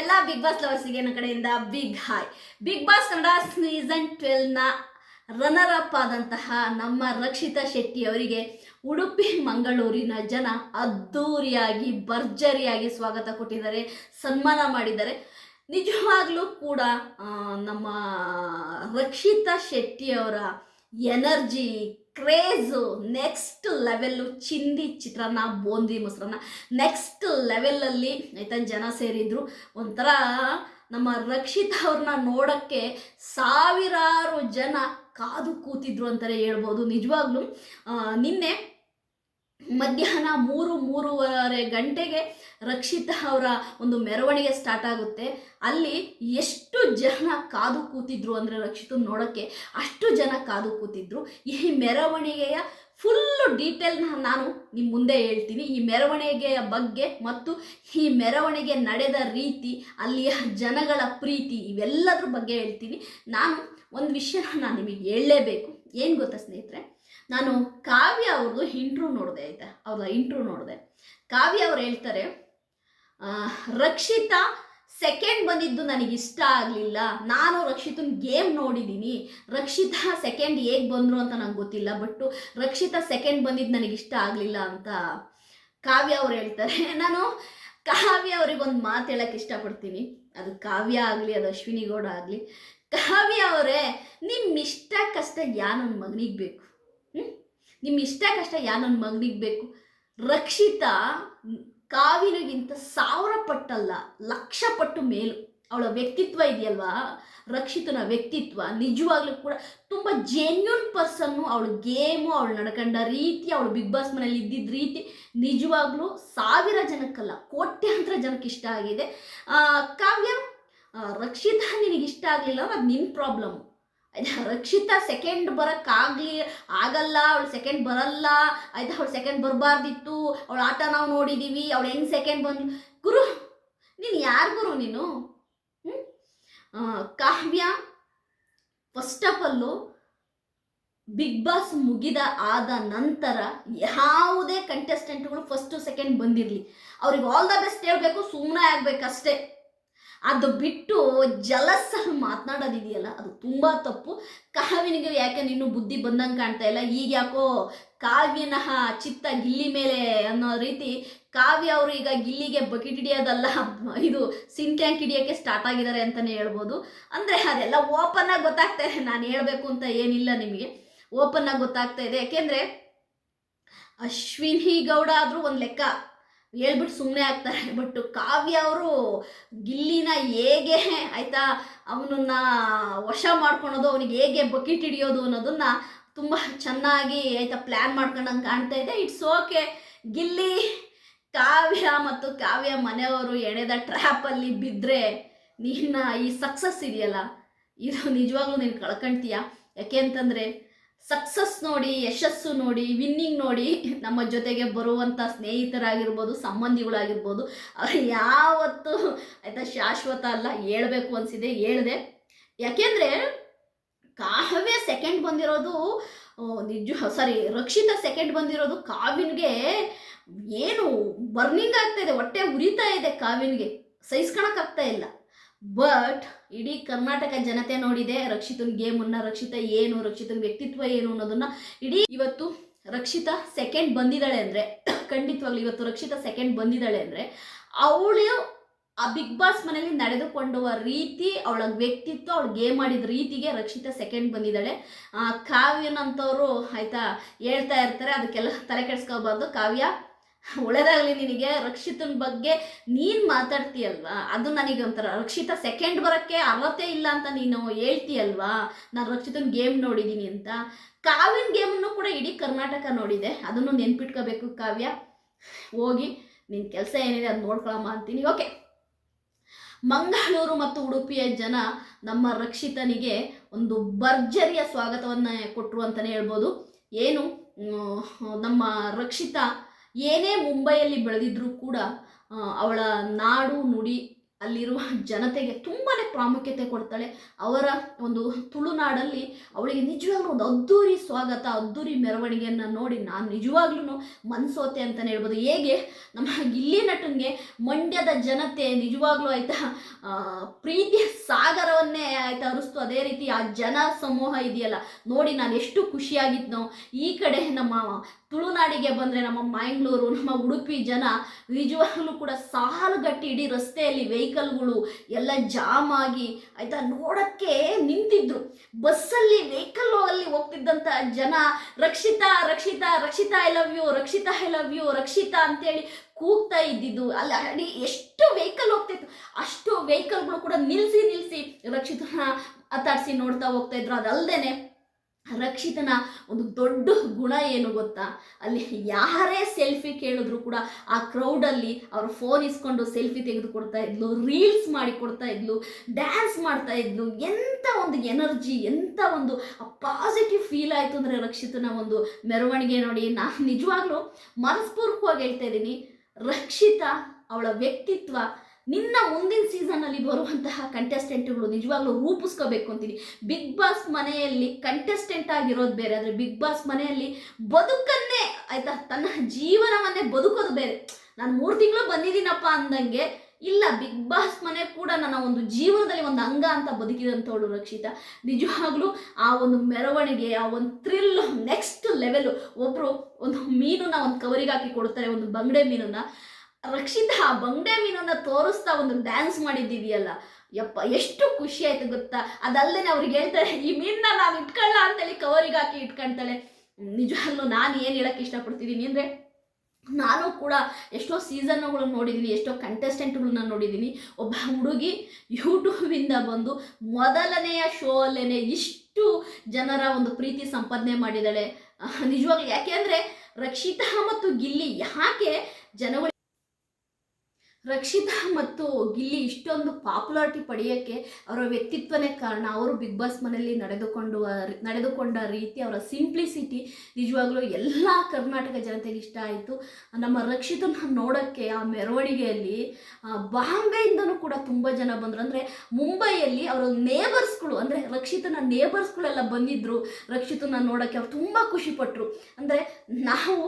ಎಲ್ಲ big boss ಲವರ್ಸಿಗೆ ನನ್ನ ಕಡೆಯಿಂದ big hi big boss Kannada season ಟ್ವೆಲ್ನ runner up ಆದಂತಹ ನಮ್ಮ ರಕ್ಷಿತಾ ಶೆಟ್ಟಿ ಅವರಿಗೆ ಉಡುಪಿ, ಮಂಗಳೂರಿನ ಜನ ಅದ್ಧೂರಿಯಾಗಿ ಭರ್ಜರಿಯಾಗಿ ಸ್ವಾಗತ ಕೊಟ್ಟಿದ್ದಾರೆ, ಸನ್ಮಾನ ಮಾಡಿದ್ದಾರೆ. ನಿಜವಾಗ್ಲೂ ಕೂಡ ನಮ್ಮ ರಕ್ಷಿತಾ ಶೆಟ್ಟಿ ಅವರ ಎನರ್ಜಿ, ಕ್ರೇಜು, ನೆಕ್ಸ್ಟ್ ಲೆವೆಲ್ಲು ಚಿಂದಿ ಚಿತ್ರಾನ್ನ ಬೂಂದಿ ಮೊಸರನ್ನ ನೆಕ್ಸ್ಟ್ ಲೆವೆಲಲ್ಲಿ ಆಯ್ತಾ ಜನ ಸೇರಿದ್ರು. ಒಂಥರ ನಮ್ಮ ರಕ್ಷಿತ್ ಅವ್ರನ್ನ ನೋಡೋಕ್ಕೆ ಸಾವಿರಾರು ಜನ ಕಾದು ಕೂತಿದ್ರು ಅಂತಲೇ ಹೇಳ್ಬೋದು. ನಿಜವಾಗ್ಲೂ ನಿನ್ನೆ ಮಧ್ಯಾಹ್ನ ಮೂರು, ಮೂರುವರೆ ಗಂಟೆಗೆ ರಕ್ಷಿತಾ ಅವರ ಒಂದು ಮೆರವಣಿಗೆ ಸ್ಟಾರ್ಟ್ ಆಗುತ್ತೆ. ಅಲ್ಲಿ ಎಷ್ಟು ಜನ ಕಾದು ಕೂತಿದ್ರು ಅಂದರೆ ರಕ್ಷಿತ ನೋಡೋಕ್ಕೆ ಅಷ್ಟು ಜನ ಕಾದು ಕೂತಿದ್ರು. ಈ ಮೆರವಣಿಗೆಯ ಫುಲ್ಲು ಡೀಟೇಲ್ನ ನಾನು ನಿಮ್ಮ ಮುಂದೆ ಹೇಳ್ತೀನಿ. ಈ ಮೆರವಣಿಗೆಯ ಬಗ್ಗೆ ಮತ್ತು ಈ ಮೆರವಣಿಗೆ ನಡೆದ ರೀತಿ, ಅಲ್ಲಿಯ ಜನಗಳ ಪ್ರೀತಿ, ಇವೆಲ್ಲದ್ರ ಬಗ್ಗೆ ಹೇಳ್ತೀನಿ. ನಾನು ಒಂದು ವಿಷಯನ ನಾನು ನಿಮಗೆ ಹೇಳಲೇಬೇಕು. ಏನು ಗೊತ್ತಾ ಸ್ನೇಹಿತರೆ? ನಾನು ಕಾವ್ಯ ಅವ್ರದ್ದು ಇಂಟ್ರೂ ನೋಡಿದೆ ಆಯ್ತಾ? ಅವ್ರ ಇಂಟ್ರೂ ನೋಡಿದೆ. ಕಾವ್ಯ ಅವ್ರು ಹೇಳ್ತಾರೆ ರಕ್ಷಿತ ಸೆಕೆಂಡ್ ಬಂದಿದ್ದು ನನಗೆ ಇಷ್ಟ ಆಗಲಿಲ್ಲ. ನಾನು ರಕ್ಷಿತನ ಗೇಮ್ ನೋಡಿದ್ದೀನಿ ರಕ್ಷಿತಾ ಸೆಕೆಂಡ್ ಹೇಗೆ ಬಂದರು ಅಂತ ನಂಗೆ ಗೊತ್ತಿಲ್ಲ ಬಟ್ಟು ರಕ್ಷಿತಾ ಸೆಕೆಂಡ್ ಬಂದಿದ್ದು ನನಗೆ ಇಷ್ಟ ಆಗಲಿಲ್ಲ ಅಂತ ಕಾವ್ಯ ಅವ್ರು ಹೇಳ್ತಾರೆ. ನಾನು ಕಾವ್ಯ ಅವ್ರಿಗೆ ಒಂದು ಮಾತು ಹೇಳಕ್ಕೆ ಇಷ್ಟಪಡ್ತೀನಿ. ಅದು ಕಾವ್ಯ ಆಗಲಿ, ಅದು ಅಶ್ವಿನಿ ಗೌಡ ಆಗಲಿ. ಕಾವ್ಯ ಅವರೇ ನಿಮ್ಮ ಇಷ್ಟ ಕಷ್ಟ ಯಾ ನನ್ನ ಮಗನಿಗೆ ಬೇಕು? ಹ್ಞೂ ಇಷ್ಟ ಕಷ್ಟ ನನ್ನ ಮಗನಿಗೆ ಬೇಕು? ರಕ್ಷಿತಾ ಕಾವಿನಗಿಂತ ಸಾವಿರ ಪಟ್ಟಲ್ಲ, ಲಕ್ಷ ಪಟ್ಟು ಮೇಲು. ಅವಳ ವ್ಯಕ್ತಿತ್ವ ಇದೆಯಲ್ವಾ? ರಕ್ಷಿತನ ವ್ಯಕ್ತಿತ್ವ ನಿಜವಾಗ್ಲೂ ಕೂಡ ತುಂಬ ಜೆನ್ಯೂನ್ ಪರ್ಸನ್ನು ಅವಳ ಗೇಮು ಅವಳು ನಡ್ಕೊಂಡ ರೀತಿ, ಅವಳು ಬಿಗ್ ಬಾಸ್ ಮನೇಲಿ ಇದ್ದಿದ್ದ ರೀತಿ ನಿಜವಾಗ್ಲೂ ಸಾವಿರ ಜನಕ್ಕಲ್ಲ, ಕೋಟ್ಯಾಂತರ ಜನಕ್ಕೆ ಇಷ್ಟ ಆಗಿದೆ. ಕಾವ್ಯ ರಕ್ಷಿತ ಇಷ್ಟ ಆಗಲಿಲ್ಲ ಅದು ನಿನ್ನ ಪ್ರಾಬ್ಲಮ್ ರಕ್ಷಿತಾ ಸೆಕೆಂಡ್ ಬರೋಕ್ಕಾಗಲಿ, ಆಗಲ್ಲ, ಅವಳು ಸೆಕೆಂಡ್ ಬರಲ್ಲ ಆಯ್ತಾ ಅವಳು ಸೆಕೆಂಡ್ ಬರಬಾರ್ದಿತ್ತು, ಅವಳ ಆಟ ನಾವು ನೋಡಿದ್ದೀವಿ ಅವಳು ಹೆಂಗೆ ಸೆಕೆಂಡ್ ಬಂದು ಗುರು, ನೀನು ಯಾರು ಗುರು ನೀನು? ಕಾವ್ಯ ಫಸ್ಟ್ ಆಫ್ ಅಲ್ಲು ಬಿಗ್ ಬಾಸ್ ಮುಗಿದ ಆದ ನಂತರ ಯಾವುದೇ ಕಂಟೆಸ್ಟೆಂಟ್ಗಳು ಫಸ್ಟು ಸೆಕೆಂಡ್ ಬಂದಿರಲಿ. ಅವ್ರಿಗೆ ಆಲ್ ದ ಬೆಸ್ಟ್ ಹೇಳಬೇಕು ಸುಮ್ಮನೆ ಆಗ್ಬೇಕಷ್ಟೇ. ಅದು ಬಿಟ್ಟು ಜಲಸ್ಸಲ್ಲಿ ಮಾತನಾಡೋದಿದೆಯಲ್ಲ, ಅದು ತುಂಬ ತಪ್ಪು. ಕಾವ್ಯನಿಗೆ ಯಾಕೆ ನೀನು ಬುದ್ಧಿ ಬಂದಂಗೆ ಕಾಣ್ತಾ ಇಲ್ಲ? ಈಗ ಯಾಕೋ ಕಾವ್ಯನ ಚಿತ್ತ ಗಿಲ್ಲಿ ಮೇಲೆ ಅನ್ನೋ ರೀತಿ ಕಾವ್ಯ ಅವರು ಈಗ ಗಿಲ್ಲಿಗೆ ಬಕೆಟ್ ಹಿಡಿಯೋದಲ್ಲ, ಇದು ಸಿಂಟ್ಯಾಂಕ್ ಹಿಡಿಯೋಕ್ಕೆ ಸ್ಟಾರ್ಟ್ ಆಗಿದ್ದಾರೆ ಅಂತಲೇ ಹೇಳ್ಬೋದು. ಅಂದರೆ ಅದೆಲ್ಲ ಓಪನ್ ಆಗಿ ಗೊತ್ತಾಗ್ತಾ ಇದೆ, ನಾನು ಹೇಳಬೇಕು ಅಂತ ಏನಿಲ್ಲ ನಿಮಗೆ. ಓಪನ್ ಆಗಿ ಗೊತ್ತಾಗ್ತಾ ಇದೆ. ಯಾಕೆಂದರೆ ಅಶ್ವಿನಿ ಗೌಡ ಆದರೂ ಒಂದು ಲೆಕ್ಕ. ಹೇಳ್ಬಿಟ್ಟು ಸುಮ್ಮನೆ ಆಗ್ತಾರೆ. ಬಟ್ ಕಾವ್ಯ ಅವರು ಗಿಲ್ಲಿನ ಹೇಗೆ ಆಯಿತಾ ಅವನನ್ನ ವಶ ಮಾಡ್ಕೊಳೋದು, ಅವನಿಗೆ ಹೇಗೆ ಬಕೆಟ್ ಹಿಡಿಯೋದು ಅನ್ನೋದನ್ನ ತುಂಬ ಚೆನ್ನಾಗಿ ಆಯಿತಾ ಪ್ಲ್ಯಾನ್ ಮಾಡ್ಕೊಂಡಂಗೆ ಕಾಣ್ತಾ ಇದೆ. ಇಟ್ಸ್ ಓಕೆ ಗಿಲ್ಲಿ, ಕಾವ್ಯ ಮತ್ತು ಕಾವ್ಯ ಮನೆಯವರು ಎಣೆದ ಟ್ರ್ಯಾಪಲ್ಲಿ ಬಿದ್ದರೆ ನಿನ್ನ ಈ ಸಕ್ಸಸ್ ಇದೆಯಲ್ಲ? ಇದು ನಿಜವಾಗ್ಲೂ ನೀನು ಕಳ್ಕೊಂತೀಯ ಯಾಕೆ ಅಂತಂದರೆ ಸಕ್ಸಸ್ ನೋಡಿ, ಯಶಸ್ಸು ನೋಡಿ ವಿನ್ನಿಂಗ್ ನೋಡಿ ನಮ್ಮ ಜೊತೆಗೆ ಬರುವಂಥ ಸ್ನೇಹಿತರಾಗಿರ್ಬೋದು, ಸಂಬಂಧಿಗಳಾಗಿರ್ಬೋದು, ಅವ್ರು ಯಾವತ್ತು ಆಯಿತಾ ಶಾಶ್ವತ ಅಲ್ಲ, ಹೇಳಬೇಕು ಅನಿಸಿದೆ, ಹೇಳಿದೆ. ಯಾಕೆಂದರೆ ಕಾವ್ಯ ಸೆಕೆಂಡ್ ಬಂದಿರೋದು ನಿಜ ಸಾರಿ ರಕ್ಷಿತ ಸೆಕೆಂಡ್ ಬಂದಿರೋದು ಕಾವಿನ್ಗೆ ಏನು ಬರ್ನಿಂಗ್ ಆಗ್ತಾ ಇದೆ, ಹೊಟ್ಟೆ ಉರಿತಾ ಇದೆ ಕಾವಿನ್ಗೆ ಸಹಿಸ್ಕೊಳಕ್ಕಾಗ್ತಾ ಇಲ್ಲ. ಬಟ್ ಇಡೀ ಕರ್ನಾಟಕ ಜನತೆ ನೋಡಿದೆ ರಕ್ಷಿತನ್ ಗೇಮನ್ನು ರಕ್ಷಿತ ಏನು, ರಕ್ಷಿತನ್ ವ್ಯಕ್ತಿತ್ವ ಏನು ಅನ್ನೋದನ್ನ ಇಡೀ ಇವತ್ತು ರಕ್ಷಿತಾ ಸೆಕೆಂಡ್ ಬಂದಿದ್ದಾಳೆ ಅಂದರೆ, ಖಂಡಿತವಾಗ್ಲೂ ಇವತ್ತು ರಕ್ಷಿತಾ ಸೆಕೆಂಡ್ ಬಂದಿದ್ದಾಳೆ ಅಂದರೆ, ಅವಳು ಆ ಬಿಗ್ ಬಾಸ್ ಮನೆಯಲ್ಲಿ ನಡೆದುಕೊಂಡುವ ರೀತಿ, ಅವಳ ವ್ಯಕ್ತಿತ್ವ, ಅವಳು ಗೇಮ್ ಮಾಡಿದ ರೀತಿಗೆ ರಕ್ಷಿತಾ ಸೆಕೆಂಡ್ ಬಂದಿದ್ದಾಳೆ. ಕಾವ್ಯನಂತವರು ಆಯ್ತಾ ಹೇಳ್ತಾ ಇರ್ತಾರೆ, ಅದಕ್ಕೆಲ್ಲ ತಲೆ ಕೆಡಿಸ್ಕೋಬಾರ್ದು ಕಾವ್ಯ ಒಳ್ಳೇದಾಗಲಿ ನಿನಗೆ ರಕ್ಷಿತನ ಬಗ್ಗೆ ನೀನು ಮಾತಾಡ್ತೀಯಲ್ವಾ? ಅದು ನನಗೆ ಒಂಥರ ರಕ್ಷಿತ ಸೆಕೆಂಡ್ ಬರೋಕ್ಕೆ ಅರ್ಹತೆ ಇಲ್ಲ ಅಂತ ನೀನು ಹೇಳ್ತೀಯಲ್ವಾ? ನಾನು ರಕ್ಷಿತನ ಗೇಮ್ ನೋಡಿದ್ದೀನಿ ಅಂತ. ಕಾವ್ಯನ ಗೇಮನ್ನು ಕೂಡ ಇಡೀ ಕರ್ನಾಟಕ ನೋಡಿದೆ. ಅದನ್ನು ನೆನ್ಪಿಟ್ಕೋಬೇಕು ಕಾವ್ಯ. ಹೋಗಿ ನಿನ್ನ ಕೆಲಸ ಏನಿದೆ ಅದು ನೋಡ್ಕೊಳಮ್ಮ ಅಂತೀನಿ. ಓಕೆ ಮಂಗಳೂರು ಮತ್ತು ಉಡುಪಿಯ ಜನ ನಮ್ಮ ರಕ್ಷಿತನಿಗೆ ಒಂದು ಭರ್ಜರಿಯ ಸ್ವಾಗತವನ್ನು ಕೊಟ್ಟರು ಅಂತಲೇ ಹೇಳ್ಬೋದು. ಏನು? ನಮ್ಮ ರಕ್ಷಿತಾ ಏನೇ ಮುಂಬೈಯಲ್ಲಿ ಬೆಳೆದಿದ್ರೂ ಕೂಡ ಅವಳ ನಾಡು ನುಡಿ ಅಲ್ಲಿರುವ ಜನತೆಗೆ ತುಂಬಾ ಪ್ರಾಮುಖ್ಯತೆ ಕೊಡ್ತಾಳೆ. ಅವರ ಒಂದು ತುಳುನಾಡಲ್ಲಿ ಅವಳಿಗೆ ನಿಜವಾಗ್ಲೂ ಒಂದು ಅದ್ದೂರಿ ಸ್ವಾಗತ ಅದ್ದೂರಿ ಮೆರವಣಿಗೆಯನ್ನು ನೋಡಿ ನಾನು ನಿಜವಾಗ್ಲೂ ಮನ್ಸೋತೆ ಅಂತಲೇ ಹೇಳ್ಬೋದು. ಹೇಗೆ? ನಮ್ಮ ಇಲ್ಲಿ ನಟನ್ಗೆ ಮಂಡ್ಯದ ಜನತೆ ನಿಜವಾಗ್ಲೂ ಆಯ್ತಾ ಪ್ರೀತಿಯ ಸಾಗರವನ್ನೇ ಆಯ್ತಾ ಅರಿಸ್ತು. ಅದೇ ರೀತಿ ಆ ಜನ ಸಮೂಹ ಇದೆಯಲ್ಲ, ನೋಡಿ ನಾನು ಎಷ್ಟು ಖುಷಿಯಾಗಿದ್ನೋ. ಈ ಕಡೆ ನಮ್ಮ ತುಳುನಾಡಿಗೆ ಬಂದರೆ ನಮ್ಮ ಮ್ಯಾಂಗ್ಳೂರು ನಮ್ಮ ಉಡುಪಿ ಜನ ನಿಜವಾಗ್ಲೂ ಕೂಡ ಸಾಲುಗಟ್ಟಿ ಇಡೀ ರಸ್ತೆಯಲ್ಲಿ ವೆಹಿಕಲ್ಗಳು ಎಲ್ಲ ಜಾಮ್ ಆಗಿ ಆಯ್ತಾ ನೋಡಕ್ಕೆ ನಿಂತಿದ್ರು. ಬಸ್ಸಲ್ಲಿ, ವೆಹಿಕಲ್ ಅಲ್ಲಿ ಹೋಗ್ತಿದ್ದಂಥ ಜನ, Rakshita Rakshita Rakshita I love you Rakshita I love you Rakshita ಅಂತೇಳಿ ಕೂಗ್ತಾ ಇದ್ದಿದ್ದು. ಅಲ್ಲಿ ಅಡಿ ಎಷ್ಟು ವೆಹಿಕಲ್ ಹೋಗ್ತಿತ್ತು. ಅಷ್ಟು ವೆಹಿಕಲ್ಗಳು ಕೂಡ ನಿಲ್ಲಿಸಿ ನಿಲ್ಲಿಸಿ ರಕ್ಷಿತನ ಅತ್ತಾಡಿಸಿ ನೋಡ್ತಾ ಹೋಗ್ತಾ ಇದ್ರು. ಅದಲ್ದೇನೆ ರಕ್ಷಿತನ ಒಂದು ದೊಡ್ಡ ಗುಣ ಏನು ಗೊತ್ತಾ? ಅಲ್ಲಿ ಯಾರೇ ಸೆಲ್ಫಿ ಕೇಳಿದ್ರು ಕೂಡ ಆ ಕ್ರೌಡಲ್ಲಿ ಅವ್ರ ಫೋನ್ ಇಸ್ಕೊಂಡು ಸೆಲ್ಫಿ ತೆಗೆದುಕೊಡ್ತಾ ಇದ್ಲು ರೀಲ್ಸ್ ಮಾಡಿ ಕೊಡ್ತಾ ಇದ್ಲು ಡ್ಯಾನ್ಸ್ ಮಾಡ್ತಾ ಇದ್ಲು. ಎಂಥ ಒಂದು ಎನರ್ಜಿ ಎಂಥ ಒಂದು ಪಾಸಿಟಿವ್ ಫೀಲ್ ಆಯಿತು ಅಂದರೆ ರಕ್ಷಿತನ ಒಂದು ಮೆರವಣಿಗೆ ನೋಡಿ. ನಾನು ನಿಜವಾಗ್ಲೂ ಮನಸ್ಪೂರ್ವಕವಾಗಿ ಹೇಳ್ತಾ ಇದ್ದೀನಿ, ರಕ್ಷಿತಾ ಅವಳ ವ್ಯಕ್ತಿತ್ವ ನಿನ್ನ ಮುಂದಿನ ಸೀಸನ್ನಲ್ಲಿ ಬರುವಂತಹ ಕಂಟೆಸ್ಟೆಂಟ್ಗಳು ನಿಜವಾಗ್ಲೂ ರೂಪಿಸ್ಕೋಬೇಕು ಅಂತೀನಿ. ಬಿಗ್ ಬಾಸ್ ಮನೆಯಲ್ಲಿ ಕಂಟೆಸ್ಟೆಂಟ್ ಆಗಿರೋದು ಬೇರೆ, ಆದರೆ ಬಿಗ್ ಬಾಸ್ ಮನೆಯಲ್ಲಿ ಬದುಕನ್ನೇ ಆಯ್ತಾ, ತನ್ನ ಜೀವನವನ್ನೇ ಬದುಕೋದು ಬೇರೆ. ನಾನು ಮೂರು ತಿಂಗಳು ಬಂದಿದ್ದೀನಪ್ಪ ಅಂದಂಗೆ ಇಲ್ಲ ಬಿಗ್ ಬಾಸ್ ಮನೆ ಕೂಡ ನನ್ನ ಒಂದು ಜೀವನದಲ್ಲಿ ಒಂದು ಅಂಗ ಅಂತ ಬದುಕಿದಂಥವಳು ರಕ್ಷಿತಾ. ನಿಜವಾಗ್ಲೂ ಆ ಒಂದು ಮೆರವಣಿಗೆ, ಆ ಒಂದು ಥ್ರಿಲ್ ನೆಕ್ಸ್ಟ್ ಲೆವೆಲು ಒಬ್ಬರು ಒಂದು ಮೀನನ್ನ ಒಂದು ಕವರಿಗೆ ಹಾಕಿ ಕೊಡ್ತಾರೆ, ಒಂದು ಬಂಗಡೆ ಮೀನನ್ನ. ರಕ್ಷಿತಾ ಆ ಬಂಗಡೆ ಮೀನನ್ನ ತೋರಿಸ್ತಾ ಒಂದು ಡ್ಯಾನ್ಸ್ ಮಾಡಿದ್ದೀವಿಯಲ್ಲ. ಯಪ್ಪ, ಎಷ್ಟು ಖುಷಿ ಆಯ್ತು ಗೊತ್ತಾ? ಅದಲ್ಲದೆ ಅವ್ರಿಗೆ ಹೇಳ್ತಾರೆ, ಈ ಮೀನನ್ನ ನಾನು ಇಟ್ಕೊಳ್ಳ ಅಂತೇಳಿ ಕವರಿಗೆ ಹಾಕಿ ಇಟ್ಕೊಳ್ತಾಳೆ ನಿಜವಾಗ್ಲೂ ನಾನು ಏನು ಹೇಳಕ್ಕೆ ಇಷ್ಟಪಡ್ತಿದ್ದೀನಿ ಅಂದರೆ, ನಾನು ಕೂಡ ಎಷ್ಟೋ ಸೀಸನ್ನುಗಳನ್ನು ನೋಡಿದ್ದೀನಿ ಎಷ್ಟೋ ಕಂಟೆಸ್ಟೆಂಟ್ಗಳನ್ನ ನೋಡಿದ್ದೀನಿ ಒಬ್ಬ ಹುಡುಗಿ ಯೂಟ್ಯೂಬಿಂದ ಬಂದು ಮೊದಲನೆಯ ಶೋ ಅಲ್ಲೇ ಇಷ್ಟು ಜನರ ಒಂದು ಪ್ರೀತಿ ಸಂಪಾದನೆ ಮಾಡಿದ್ದಾಳೆ ನಿಜವಾಗ್ಲೂ ಯಾಕೆ ಅಂದರೆ, ರಕ್ಷಿತಾ ಮತ್ತು ಗಿಲ್ಲಿ ಯಾಕೆ ಜನಗಳು ರಕ್ಷಿತಾ ಮತ್ತು ಗಿಲ್ಲಿ ಇಷ್ಟೊಂದು ಪಾಪ್ಯುಲಾರಿಟಿ ಪಡೆಯೋಕ್ಕೆ ಅವರ ವ್ಯಕ್ತಿತ್ವನೇ ಕಾರಣ. ಅವರು ಬಿಗ್ ಬಾಸ್ ಮನೆಯಲ್ಲಿ ನಡೆದುಕೊಂಡು, ನಡೆದುಕೊಂಡ ರೀತಿ, ಅವರ ಸಿಂಪ್ಲಿಸಿಟಿ ನಿಜವಾಗ್ಲೂ ಎಲ್ಲ ಕರ್ನಾಟಕ ಜನತೆಗೆ ಇಷ್ಟ ಆಯಿತು. ನಮ್ಮ ರಕ್ಷಿತನ ನೋಡೋಕ್ಕೆ, ಆ ಮೆರವಣಿಗೆಯಲ್ಲಿ ಬಾಂಬೆಯಿಂದನೂ ಕೂಡ ತುಂಬ ಜನ ಬಂದರು. ಅಂದರೆ ಮುಂಬೈಯಲ್ಲಿ ಅವರ ನೇಬರ್ಸ್ಗಳು, ಅಂದರೆ ರಕ್ಷಿತನ ನೇಬರ್ಸ್ಗಳೆಲ್ಲ ಬಂದಿದ್ದರು ರಕ್ಷಿತನ ನೋಡೋಕ್ಕೆ. ಅವ್ರು ತುಂಬ ಖುಷಿಪಟ್ಟರು ಅಂದರೆ ನಾವು,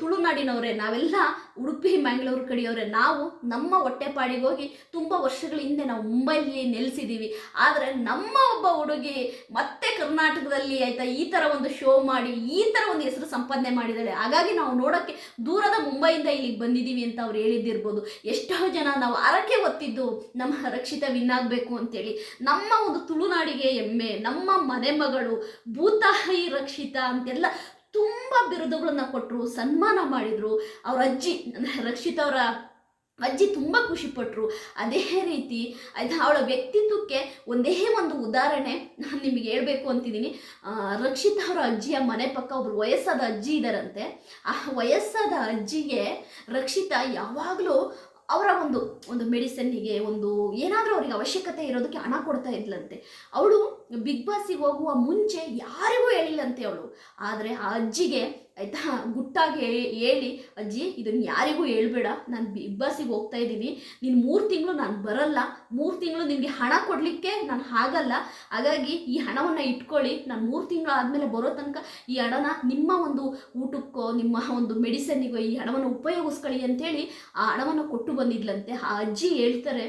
ತುಳುನಾಡಿನವರೇ, ನಾವೆಲ್ಲ ಉಡುಪಿ ಮ್ಯಾಂಗ್ಳೂರು ಕಡೆಯವರೇ, ನಾವು ನಮ್ಮ ಹೊಟ್ಟೆಪಾಡಿಗೆ ಹೋಗಿ ತುಂಬ ವರ್ಷಗಳ ಹಿಂದೆ ನಾವು ಮುಂಬೈಲಿ ನೆಲೆಸಿದ್ದೀವಿ ಆದರೆ ನಮ್ಮ ಒಬ್ಬ ಹುಡುಗಿ ಮತ್ತೆ ಕರ್ನಾಟಕದಲ್ಲಿ ಆಯಿತಾ ಈ ಥರ ಒಂದು ಶೋ ಮಾಡಿ, ಈ ಥರ ಒಂದು ಹೆಸರು ಸಂಪಾದನೆ ಮಾಡಿದ್ದಾಳೆ ಹಾಗಾಗಿ ನಾವು ನೋಡೋಕ್ಕೆ ದೂರದ ಮುಂಬೈಯಿಂದ ಇಲ್ಲಿಗೆ ಬಂದಿದ್ದೀವಿ ಅಂತ ಅವ್ರು ಹೇಳಿದ್ದಿರ್ಬೋದು. ಎಷ್ಟೋ ಜನ ನಾವು ಅರಕೆ ಹೊತ್ತಿದ್ದು ನಮ್ಮ ರಕ್ಷಿತ ವಿನ್ ಆಗಬೇಕು ಅಂತೇಳಿ. ನಮ್ಮ ಒಂದು ತುಳುನಾಡಿಗೆ ಹೆಮ್ಮೆ, ನಮ್ಮ ಮನೆ ಮಗಳು ಭೂತಾಯಿ ರಕ್ಷಿತ ಅಂತೆಲ್ಲ ತುಂಬ ಬಿರುದುಗಳನ್ನ ಕೊಟ್ಟರು ಸನ್ಮಾನ ಮಾಡಿದರು. ಅವ್ರ ಅಜ್ಜಿ ರಕ್ಷಿತ್ ಅವರ ಅಜ್ಜಿ ತುಂಬ ಖುಷಿಪಟ್ಟರು ಅದೇ ರೀತಿ ಆಯಿತಾ ಅವಳ ವ್ಯಕ್ತಿತ್ವಕ್ಕೆ ಒಂದೇ ಒಂದು ಉದಾಹರಣೆ ನಾನು ನಿಮಗೆ ಹೇಳಬೇಕು ಅಂತಿದ್ದೀನಿ ರಕ್ಷಿತಾ ಅವರ ಅಜ್ಜಿಯ ಮನೆ ಪಕ್ಕ ಒಬ್ರು ವಯಸ್ಸಾದ ಅಜ್ಜಿ ಇದ್ದಾರಂತೆ ಆ ವಯಸ್ಸಾದ ಅಜ್ಜಿಗೆ ರಕ್ಷಿತಾ ಯಾವಾಗಲೂ ಅವರ ಒಂದು ಒಂದು ಮೆಡಿಸನ್ನಿಗೆ ಒಂದು ಏನಾದರೂ ಅವರಿಗೆ ಅವಶ್ಯಕತೆ ಇರೋದಕ್ಕೆ ಹಣ ಕೊಡ್ತಾ ಇದ್ಲಂತೆ. ಅವಳು ಬಿಗ್ ಬಾಸಿಗೆ ಹೋಗುವ ಮುಂಚೆ ಯಾರಿಗೂ ಹೇಳಿಲ್ಲಂತೆ ಅವಳು. ಆದರೆ ಆ ಅಜ್ಜಿಗೆ ಆಯ್ತಾ ಗುಟ್ಟಾಗಿ ಹೇಳಿ ಅಜ್ಜಿ ಇದನ್ನು ಯಾರಿಗೂ ಹೇಳ್ಬೇಡ. ನಾನು ಬಿಗ್ ಬಾಸಿಗೆ ಹೋಗ್ತಾ ಇದ್ದೀನಿ. ನೀನು ಮೂರು ತಿಂಗಳು ನಾನು ಬರಲ್ಲ. ಮೂರು ತಿಂಗಳು ನಿನಗೆ ಹಣ ಕೊಡಲಿಕ್ಕೆ ನಾನು ಆಗಲ್ಲ ಹಾಗಾಗಿ ಈ ಹಣವನ್ನು ಇಟ್ಕೊಳ್ಳಿ. ನಾನು ಮೂರು ತಿಂಗಳು ಆದಮೇಲೆ ಬರೋ ತನಕ ಈ ಹಣನ ನಿಮ್ಮ ಒಂದು ಊಟಕ್ಕೋ, ನಿಮ್ಮ ಒಂದು ಮೆಡಿಸನ್ನಿಗೋ ಈ ಹಣವನ್ನು ಉಪಯೋಗಿಸ್ಕೊಳ್ಳಿ ಅಂತೇಳಿ ಆ ಹಣವನ್ನು ಕೊಟ್ಟು ಬಂದಿದ್ಲಂತೆ. ಆ ಅಜ್ಜಿ ಹೇಳ್ತಾರೆ,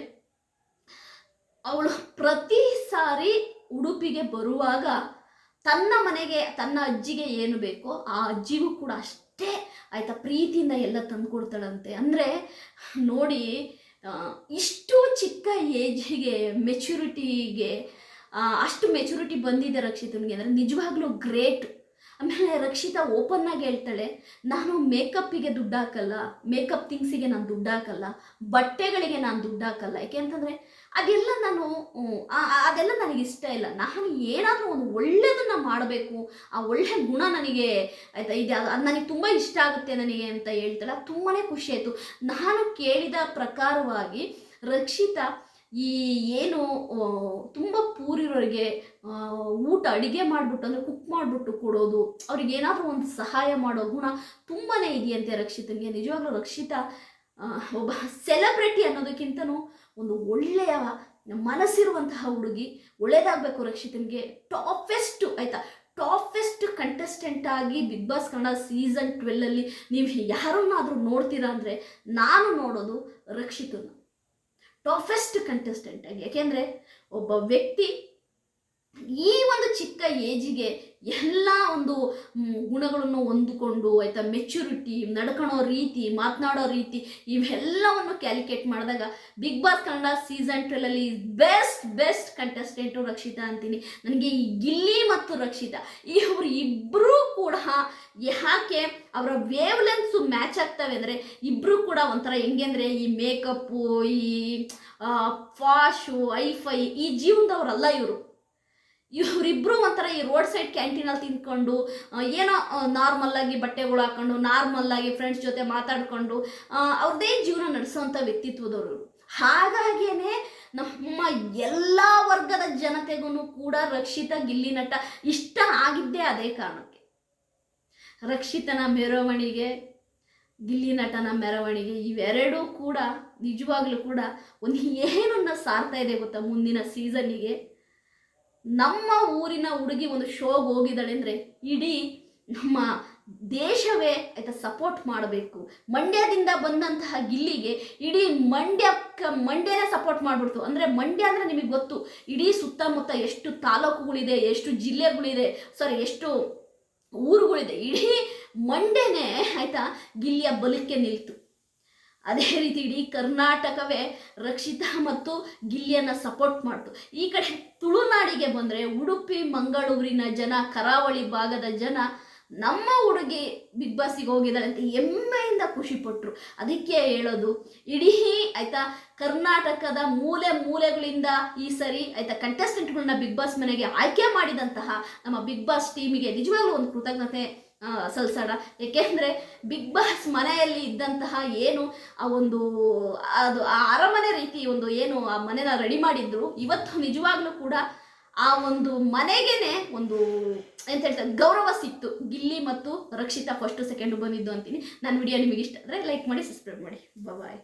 ಅವಳು ಪ್ರತಿ ಸಾರಿ ಉಡುಪಿಗೆ ಬರುವಾಗ ತನ್ನ ಮನೆಗೆ, ತನ್ನ ಅಜ್ಜಿಗೆ ಏನು ಬೇಕೋ ಆ ಅಜ್ಜಿಗೂ ಕೂಡ ಅಷ್ಟೇ. ಆಯ್ತಾ ಪ್ರೀತಿಯಿಂದ ಎಲ್ಲ ತಂದುಕೊಡ್ತಾಳಂತೆ. ಅಂದರೆ ನೋಡಿ ಇಷ್ಟು ಚಿಕ್ಕ ಏಜಿಗೆ ಮೆಚುರಿಟಿಗೆ ಅಷ್ಟು ಮೆಚುರಿಟಿ ಬಂದಿದೆ ರಕ್ಷಿತನಿಗೆ. ಅಂದರೆ ನಿಜವಾಗ್ಲೂ ಗ್ರೇಟ್ ಆಮೇಲೆ ರಕ್ಷಿತಾ ಓಪನ್ ಆಗಿ ಹೇಳ್ತಾಳೆ, ನಾನು ಮೇಕಪ್ಪಿಗೆ ದುಡ್ಡು ಹಾಕಲ್ಲ ಮೇಕಪ್ ಥಿಂಗ್ಸಿಗೆ ನಾನು ದುಡ್ಡು ಹಾಕಲ್ಲ ಬಟ್ಟೆಗಳಿಗೆ ನಾನು ದುಡ್ಡು ಹಾಕಲ್ಲ ಯಾಕೆಂತಂದರೆ ಅದೆಲ್ಲ ನಾನು ಅದೆಲ್ಲ ನನಗೆ ಇಷ್ಟ ಇಲ್ಲ. ನಾನು ಏನಾದರೂ ಒಂದು ಒಳ್ಳೆಯದನ್ನ ಮಾಡಬೇಕು, ಆ ಒಳ್ಳೆ ಗುಣ ನನಗೆ, ಆಯ್ತಾ, ಇದೆ, ಅದು ನನಗೆ ತುಂಬ ಇಷ್ಟ ಆಗುತ್ತೆ ನನಗೆ ಅಂತ ಹೇಳ್ತಾಳೆ. ತುಂಬಾ ಖುಷಿ ಆಯಿತು. ನಾನು ಕೇಳಿದ ಪ್ರಕಾರವಾಗಿ ರಕ್ಷಿತಾ ಈ ಏನು ತುಂಬ ಪೂರಿರೋರಿಗೆ ಊಟ ಅಡುಗೆ ಮಾಡಿಬಿಟ್ಟು, ಅಂದರೆ ಕುಕ್ ಮಾಡಿಬಿಟ್ಟು ಕೊಡೋದು, ಅವ್ರಿಗೆ ಏನಾದರೂ ಒಂದು ಸಹಾಯ ಮಾಡೋ ಗುಣ ತುಂಬಾ ಇದೆಯಂತೆ ರಕ್ಷಿತನಿಗೆ ನಿಜವಾಗ್ಲೂ ರಕ್ಷಿತಾ ಒಬ್ಬ ಸೆಲೆಬ್ರಿಟಿ ಅನ್ನೋದಕ್ಕಿಂತನೂ ಒಂದು ಒಳ್ಳೆಯ ಮನಸ್ಸಿರುವಂತಹ ಹುಡುಗಿ, ಒಳ್ಳೇದಾಗಬೇಕು ರಕ್ಷಿತನಿಗೆ. ಟಾಪೆಸ್ಟ್ ಆಯಿತಾ? ಟಾಪೆಸ್ಟ್ ಕಂಟೆಸ್ಟೆಂಟ್ ಆಗಿ ಬಿಗ್ ಬಾಸ್ ಕನ್ನಡ ಸೀಸನ್ ಟ್ವೆಲ್ಲಲ್ಲಿ ನೀವು ಯಾರನ್ನಾದರೂ ನೋಡ್ತೀರಾ ಅಂದರೆ, ನಾನು ನೋಡೋದು ರಕ್ಷಿತನ. ಟಾಫೆಸ್ಟ್ ಕಂಟೆಸ್ಟೆಂಟ್ ಆಗಿ ಯಾಕೆಂದರೆ ಒಬ್ಬ ವ್ಯಕ್ತಿ ಈ ಒಂದು ಚಿಕ್ಕ ಏಜಿಗೆ ಎಲ್ಲ ಒಂದು ಗುಣಗಳನ್ನು ಹೊಂದಿಕೊಂಡು, ಆಯ್ತಾ ಮೆಚುರಿಟಿ ನಡ್ಕೊಳೋ ರೀತಿ, ಮಾತನಾಡೋ ರೀತಿ, ಇವೆಲ್ಲವನ್ನು ಕ್ಯಾಲ್ಕುಲೇಟ್ ಮಾಡಿದಾಗ ಬಿಗ್ ಬಾಸ್ ಕನ್ನಡ ಸೀಸನ್ ಟ್ವೆಲಲ್ಲಿ ಬೆಸ್ಟ್ ಬೆಸ್ಟ್ ಕಂಟೆಸ್ಟೆಂಟು ರಕ್ಷಿತಾ ಅಂತೀನಿ. ನನಗೆ ಈ ಗಿಲ್ಲಿ ಮತ್ತು ರಕ್ಷಿತಾ, ಇವರು ಇಬ್ಬರೂ ಕೂಡ ಯಾಕೆ ಅವರ ವೇವ್ ಲೆನ್ಸು ಮ್ಯಾಚ್ ಆಗ್ತವೆ ಅಂದರೆ ಇಬ್ಬರೂ ಕೂಡ ಒಂಥರ ಹೆಂಗೆ ಅಂದರೆ ಈ ಮೇಕಪ್ಪು ಈ ಫಾಶು ಐಫೈ ಈ ಜೀವನದವರಲ್ಲ ಇವರು. ಇವರಿಬ್ಬರು ಒಂಥರ ಈ ರೋಡ್ ಸೈಡ್ ಕ್ಯಾಂಟೀನಲ್ಲಿ ತಿಂದ್ಕೊಂಡು ಏನೋ ನಾರ್ಮಲ್ಲಾಗಿ ಬಟ್ಟೆಗಳು ಹಾಕೊಂಡು ನಾರ್ಮಲ್ಲಾಗಿ ಫ್ರೆಂಡ್ಸ್ ಜೊತೆ ಮಾತಾಡ್ಕೊಂಡು ಅವ್ರದ್ದೇ ಜೀವನ ನಡೆಸೋವಂಥ ವ್ಯಕ್ತಿತ್ವದವರು ಹಾಗಾಗಿಯೇ ನಮ್ಮ ಎಲ್ಲ ವರ್ಗದ ಜನತೆಗೂ ಕೂಡ ರಕ್ಷಿತ ಗಿಲ್ಲಿ ನಟ ಇಷ್ಟ ಆಗಿದ್ದೇ ಅದೇ ಕಾರಣಕ್ಕೆ. ರಕ್ಷಿತನ ಮೆರವಣಿಗೆ, ಗಿಲ್ಲಿ ನಟನ ಮೆರವಣಿಗೆ ಇವೆರಡೂ ಕೂಡ ನಿಜವಾಗ್ಲೂ ಕೂಡ ಒಂದು ಏನನ್ನ ಸಾರ್ತಾ ಇದೆ ಗೊತ್ತಾ ಮುಂದಿನ ಸೀಸನ್ನಿಗೆ ನಮ್ಮ ಊರಿನ ಹುಡುಗಿ ಒಂದು ಶೋಗೆ ಹೋಗಿದ್ದಾಳೆ ಅಂದರೆ ಇಡೀ ನಮ್ಮ ದೇಶವೇ ಆಯ್ತಾ ಸಪೋರ್ಟ್ ಮಾಡಬೇಕು. ಮಂಡ್ಯದಿಂದ ಬಂದಂತಹ ಗಿಲ್ಲಿಗೆ ಇಡೀ ಮಂಡ್ಯಕ್ಕೆ, ಮಂಡ್ಯನೇ ಸಪೋರ್ಟ್ ಮಾಡಿಬಿಡ್ತು. ಅಂದರೆ ಮಂಡ್ಯ ಅಂದರೆ ನಿಮಗೆ ಗೊತ್ತು, ಇಡೀ ಸುತ್ತಮುತ್ತ ಎಷ್ಟು ತಾಲೂಕುಗಳಿದೆ, ಎಷ್ಟು ಜಿಲ್ಲೆಗಳಿದೆ ಸಾರಿ ಎಷ್ಟು ಊರುಗಳಿದೆ, ಇಡೀ ಮಂಡ್ಯನೇ ಆಯಿತಾ ಗಿಲ್ಲಿಯ ಬಲಕ್ಕೆ ನಿಲ್ತು. ಅದೇ ರೀತಿ ಇಡೀ ಕರ್ನಾಟಕವೇ ರಕ್ಷಿತಾ ಮತ್ತು ಗಿಲ್ಲಿಯನ್ನು ಸಪೋರ್ಟ್ ಮಾಡ್ತು. ಈ ಕಡೆ ತುಳುನಾಡಿಗೆ ಬಂದರೆ ಉಡುಪಿ, ಮಂಗಳೂರಿನ ಜನ, ಕರಾವಳಿ ಭಾಗದ ಜನ ನಮ್ಮ ಹುಡುಗಿ ಬಿಗ್ ಬಾಸಿಗೆ ಹೋಗಿದ್ದಾರೆ ಅಂತ ಹೆಮ್ಮೆಯಿಂದ ಖುಷಿಪಟ್ಟರು ಅದಕ್ಕೆ ಹೇಳೋದು, ಇಡೀ ಆಯ್ತಾ ಕರ್ನಾಟಕದ ಮೂಲೆ ಮೂಲೆಗಳಿಂದ ಈ ಸರಿ ಆಯ್ತಾ ಕಂಟೆಸ್ಟೆಂಟ್ಗಳನ್ನ ಬಿಗ್ ಬಾಸ್ ಮನೆಗೆ ಆಯ್ಕೆ ಮಾಡಿದಂತಹ ನಮ್ಮ ಬಿಗ್ ಬಾಸ್ ಟೀಮಿಗೆ ನಿಜವಾಗ್ಲೂ ಒಂದು ಕೃತಜ್ಞತೆ. ಆ, ಸಲ್ಲಿಸೋಣ ಏಕೆಂದರೆ ಬಿಗ್ ಬಾಸ್ ಮನೆಯಲ್ಲಿ ಇದ್ದಂತಹ ಏನು ಆ ಒಂದು ಅದು ಆ ಅರಮನೆ ರೀತಿ ಒಂದು ಏನು ಆ ಮನೆನ ರೆಡಿ ಮಾಡಿದ್ರು ಇವತ್ತು ನಿಜವಾಗ್ಲೂ ಕೂಡ ಆ ಒಂದು ಮನೆಗೇನೆ ಒಂದು ಎಂತ ಹೇಳ್ತಾರೆ ಗೌರವ ಸಿಕ್ತು. ಗಿಲ್ಲಿ ಮತ್ತು ರಕ್ಷಿತಾ ಫಸ್ಟು ಸೆಕೆಂಡು ಬಂದಿದ್ದು ಅಂತೀನಿ. ನನ್ನ ವಿಡಿಯೋ ನಿಮಗೆ ಇಷ್ಟ ಆದರೆ ಲೈಕ್ ಮಾಡಿ ಸಬ್ಸ್ಕ್ರೈಬ್ ಮಾಡಿ. ಬಾಯ್